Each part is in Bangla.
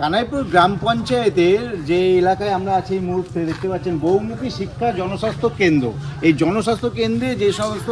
কানাইপুর গ্রাম পঞ্চায়েতের যে এলাকায় আমরা আছি এই মুহূর্তে দেখতে পাচ্ছেন বহুমুখী শিক্ষা জনস্বাস্থ্য কেন্দ্র। এই জনস্বাস্থ্য কেন্দ্রে যে সমস্ত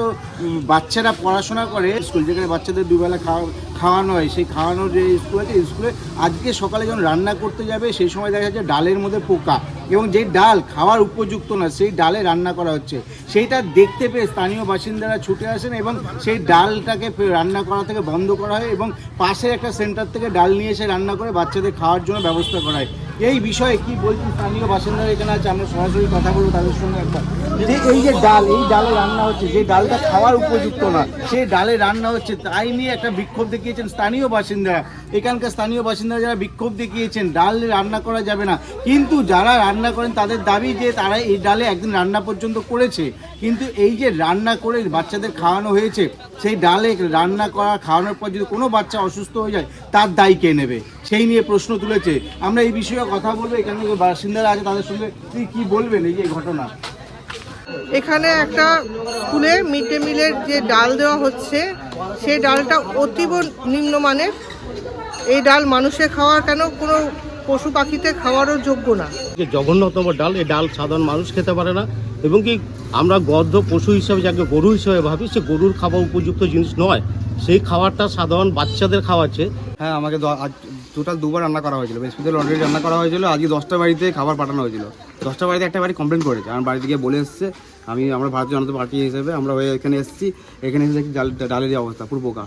বাচ্চারা পড়াশোনা করে, স্কুল যেখানে বাচ্চাদের দুবেলা খাওয়া খাওয়ানো হয়, সেই খাওয়ানোর যে স্কুল আছে স্কুলে আজকে সকালে যখন রান্না করতে যাবে, সেই সময় দেখা যাচ্ছে ডালের মধ্যে পোকা। এবং যে ডাল খাওয়ার উপযুক্ত না, সেই ডালে রান্না করা হচ্ছে। সেইটা দেখতে পেয়ে স্থানীয় বাসিন্দারা ছুটে আসেন এবং সেই ডালটাকে রান্না করা থেকে বন্ধ করা হয় এবং পাশের একটা সেন্টার থেকে ডাল নিয়ে এসে রান্না করে বাচ্চাদের খাওয়ার জন্য ব্যবস্থা করা হয়। এই বিষয়ে কি বলছি স্থানীয় বাসিন্দারা এখানে আছে? আমরা সরাসরি কথা বলব তাদের সঙ্গে একবার। যে এই যে ডাল, এই ডালে রান্না হচ্ছে, যে ডালটা খাওয়ার উপযুক্ত না সেই ডালে রান্না হচ্ছে, তাই নিয়ে একটা বিক্ষোভ দেখিয়েছেন স্থানীয় বাসিন্দারা এখানকার স্থানীয় বাসিন্দারা যারা বিক্ষোভ দেখিয়েছেন, ডাল রান্না করা যাবে না, কিন্তু যারা রান্না করেন, তাদের দাবি যে তারা এই ডালে একদিন রান্না পর্যন্ত করেছে। কিন্তু এই যে রান্না করে বাচ্চাদের খাওয়ানো হয়েছে, সেই ডালে রান্না করা, খাওয়ানোর পর যদি কোনো বাচ্চা অসুস্থ হয়ে যায়, তার দায়ী কে নেবে? সেই নিয়ে প্রশ্ন তুলেছে। আমরা এই বিষয়ে কথা বলব, এখানে বাসিন্দারা আছে, তাদের সঙ্গে তুই কি বলবেন এই যে ঘটনা? এখানে একটা স্কুলে মিড ডে মিলের যে ডাল দেওয়া হচ্ছে সেই ডালটা অতীব নিম্নমানের। এই ডাল মানুষের খাওয়ার কেন? কোনো পশু পাখিতে খাওয়ারও যোগ্য না। যে জঘন্যতম ডাল এই ডাল সাধারণ মানুষ খেতে পারে না। এবং কি আমরা গদ্ধ পশু হিসাবে যাকে গরু হিসাবে ভাবি সে গরুর খাওয়া উপযুক্ত জিনিস নয়। সেই খাবারটা সাধারণ বাচ্চাদের খাওয়াচ্ছে। হ্যাঁ আমাকে আজ টোটাল দুবার রান্না করা হয়েছিল। বৃহস্পতিবার অলরেডি রান্না করা হয়েছিল। আজকে দশটা বাড়িতে খাবার পাঠানো হয়েছিল। দশটা বাড়িতে একটা বাড়ি কমপ্লেন করেছে। আমার বাড়িতে গিয়ে বলে এসছে, আমি, আমরা ভারতীয় জনতা পার্টি হিসেবে আমরা হয়ে এখানে এসেছি। এখানে এসে দেখি ডাল ডালের অবস্থা, পুরো পোকা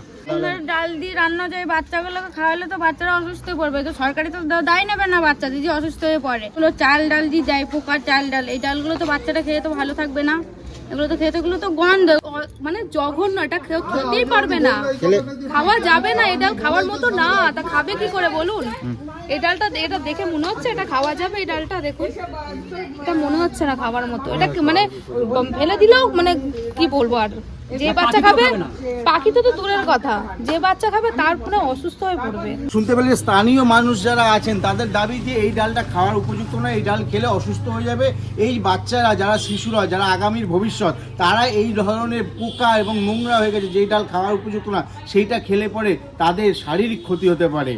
ডাল দিয়ে রান্না যায়, বাচ্চাগুলোকে খাওয়ালে তো বাচ্চারা অসুস্থ হয়ে পড়বে। তো সরকারি তো দায় নেবে না বাচ্চাদের যে অসুস্থ হয়ে পড়ে। চাল ডাল দিয়ে যায় পোকা চাল ডাল, এই ডালগুলো তো বাচ্চারা খেয়ে তো ভালো থাকবে না। এগুলো তো খেতে এগুলো তো গন্ধ। মানে জঘন্য এটা খেতেই পারবে না। খাওয়া যাবে না এই ডাল খাওয়ার মতো না তা খাবে কি করে বলুন? এই ডালটা এটা দেখে মনে হচ্ছে এটা খাওয়া যাবে এই ডালটা দেখুন। এটা মনে হচ্ছে না খাবার মতো। এটা মানে ফেলে দিলেও মানে কি বলব আর? যে বাচ্চা খাবে পাখি তো তো দূরের কথা। যে বাচ্চা খাবে তার পুরো অসুস্থ হয়ে পড়বে। শুনতে পেলে স্থানীয় মানুষ যারা আছেন তাদের দাবি যে এই ডালটা খাওয়ার উপযুক্ত না এই ডাল খেলে অসুস্থ হয়ে যাবে। এই বাচ্চারা যারা শিশুরা যারা আগামীর ভবিষ্যৎ তারা এই ধরনের পোকা এবং নোংরা হয়ে গেছে যেই ডাল খাওয়ার উপযুক্ত না সেইটা খেলে পরে তাদের শারীরিক ক্ষতি হতে পারে।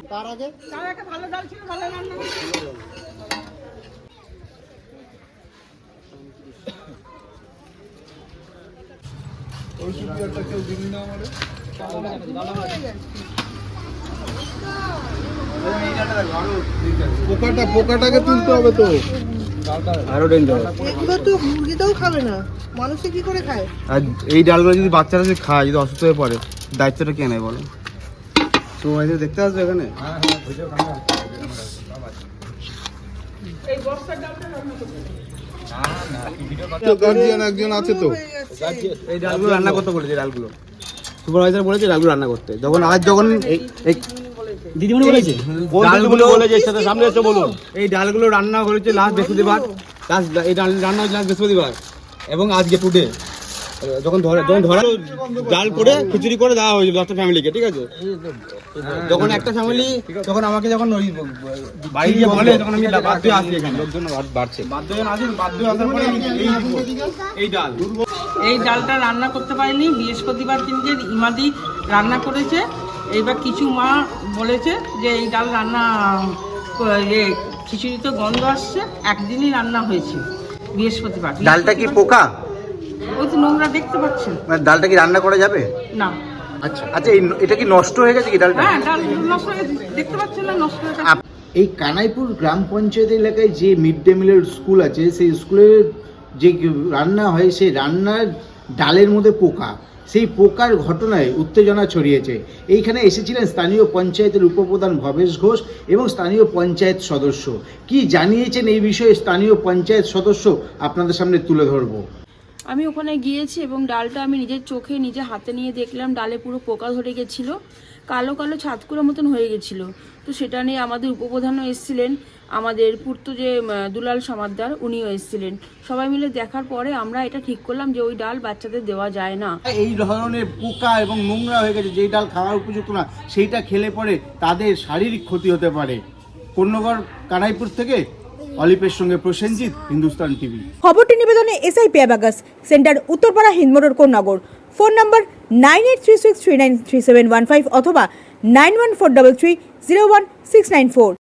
পোকাটা পোকাটাকে তুলতে হবে তো। আরও ডেঞ্জার এগুলো তো খাবে না। মানুষে কি করে খায়? আর এই ডালগুলো যদি বাচ্চারা যদি খায় যদি অসুস্থ হয়ে পড়ে দায়িত্বটা কে নেয় বলো? দিয়ে দেখতে আসবে এখানে? গার্জিয়ান একজন আছে তো। এই ডালগুলো রান্না করতে বলেছে ডালগুলো। সুপারভাইজার বলেছে ডালগুলো রান্না করতে। যখন আজ যখন দিদিমণি বলেছে? ডালগুলো বলে যে সাথে সামনে এসে বলুন। এই ডালগুলো রান্না হয়েছে লাস্ট বৃহস্পতিবার। লাস্ট এই ডাল রান্না হয়েছে লাস্ট বৃহস্পতিবার। এবং আজকে টুডে যখন ধরে যখন ধরা ডাল করে খিচুড়ি করে দেওয়া হয়েছিল দশটা ফ্যামিলিকে ঠিক আছে? যখন একটা ফ্যামিলি তখন আমাকে যখন ওই বাড়ি গিয়ে বলে তখন আমি বাধ্য আসি এখানে। লোকজন বাড়ছে। বাধ্য আসি বাধ্য আসার পরে এই এই ডাল। এই ডালটা রান্না করতে পারিনি বৃহস্পতিবার দিনকে ইমাদি রান্না করেছে। এইবার কিছু মা বলেছে যে এই ডাল রান্না এ খিচুড়িতে গন্ধ আসছে একদিনই রান্না হয়েছে বৃহস্পতিবার। ডালটা কি পোকা? ওই তো নোংরা দেখতে পাচ্ছেন। মানে ডালটা কি রান্না করা যাবে? না। আচ্ছা আচ্ছা এই- এটা কি নষ্ট হয়ে গেছে কি ডালটা? হ্যাঁ ডাল নষ্ট হয়ে গেছে। দেখতে পাচ্ছেন না নষ্ট হয়ে গেছে। এই কানাইপুর গ্রাম পঞ্চায়েত এলাকায় যে মিড ডে মিলের স্কুল আছে সেই স্কুলের যে রান্না হয় সেই রান্নার ডালের মধ্যে পোকা। সেই পোকার ঘটনায় উত্তেজনা ছড়িয়েছে। এইখানে এসেছিলেন স্থানীয় পঞ্চায়েতের উপপ্রধান ভবেশ ঘোষ এবং স্থানীয় পঞ্চায়েত সদস্য। কি জানিয়েছেন এই বিষয়ে স্থানীয় পঞ্চায়েত সদস্য? আপনাদের সামনে তুলে ধরবো। আমি ওখানে গিয়েছি এবং ডালটা আমি নিজের চোখে, নিজে হাতে নিয়ে দেখলাম। ডালে পুরো পোকা ধরে গেছিল। কালো কালো ছাতকুড়োর মতন হয়ে গেছিল। তো সেটা নিয়ে আমাদের উপপ্রধানও এসেছিলেন। আমাদের পূর্ত যে দুলাল সমাদ্দার, উনিও এসেছিলেন। সবাই মিলে দেখার পরে আমরা এটা ঠিক করলাম যে ওই ডাল বাচ্চাদের দেওয়া যায় না। এই ধরনের পোকা এবং নোংরা হয়ে গেছে, যেই ডাল খাওয়ার উপযুক্ত না, সেইটা খেলে পরে তাদের শারীরিক ক্ষতি হতে পারে। পূর্ণগড়, কানাইপুর থেকে অলিপের সঙ্গে প্রসেনজিৎ, হিন্দুস্তান টিভি। খবরটি নিবেদনে এসআই পেয়াবাগাস centre Uttarpara হিন্দমোড়ের Konnagar. Phone number nine eight three six three nine three seven one five অথবা nine one four double three zero one six nine four.